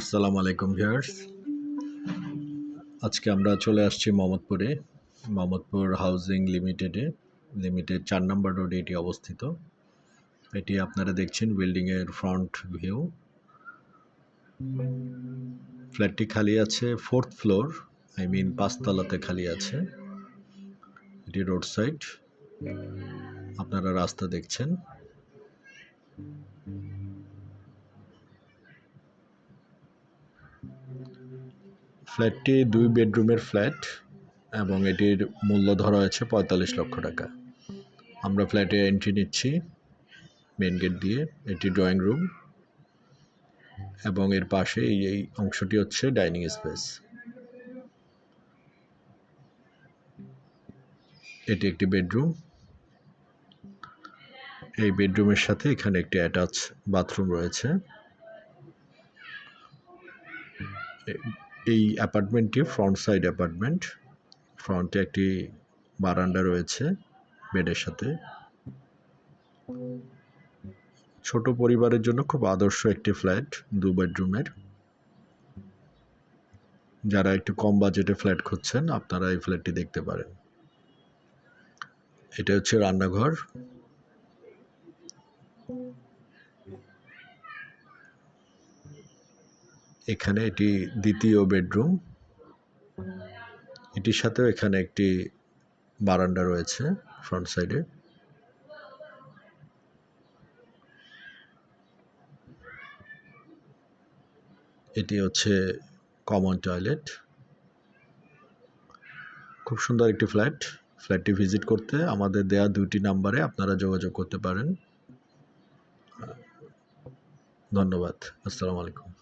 আসসালামু আলাইকুম ভিউয়ার্স। আজকে আমরা চলে আসছি মোহাম্মদপুরে। মোহাম্মদপুর হাউজিং লিমিটেডে লিমিটেড চার নম্বর রোডে এটি অবস্থিত। এটি আপনারা দেখছেন বিল্ডিংয়ের ফ্রন্ট ভিউ। ফ্ল্যাটটি খালি আছে ফোর্থ ফ্লোর, আই মিন পাঁচতলাতে খালি আছে। এটি রোড সাইড। আপনারা রাস্তা দেখছেন। ফ্ল্যাটটি দুই বেডরুমের ফ্ল্যাট এবং এটির মূল্য ধরা হয়েছে পঁয়তাল্লিশ লক্ষ টাকা। আমরা ফ্ল্যাটে এন্ট্রি নিচ্ছি মেন গেট দিয়ে, এটি ড্রয়িং রুম এবং এর পাশে এই অংশটি হচ্ছে ডাইনিং স্পেস এটি একটি বেডরুম। এই বেডরুমের সাথে এখানে একটি অ্যাটাচ বাথরুম রয়েছে। এই অ্যাপার্টমেন্টটি ফ্রন্ট সাইড অ্যাপার্টমেন্ট। ফ্রন্টে একটি বারান্দা রয়েছে বেডের সাথে। ছোট পরিবারের জন্য খুব আদর্শ একটি ফ্ল্যাট দু বেডরুমের। যারা একটু কম বাজেটে ফ্ল্যাট খুঁজছেন, আপনারা এই ফ্ল্যাটটি দেখতে পারেন। এটা হচ্ছে রান্নাঘর। এখানে এটি দ্বিতীয় বেডরুম। এটির সাথেও এখানে একটি বারান্দা রয়েছে ফ্রন্ট সাইডে। এটি হচ্ছে কমন টয়লেট। খুব সুন্দর একটি ফ্ল্যাট। ফ্ল্যাটটি ভিজিট করতে আমাদের দেয়া দুইটি নাম্বারে আপনারা যোগাযোগ করতে পারেন। ধন্যবাদ। আসসালামু আলাইকুম।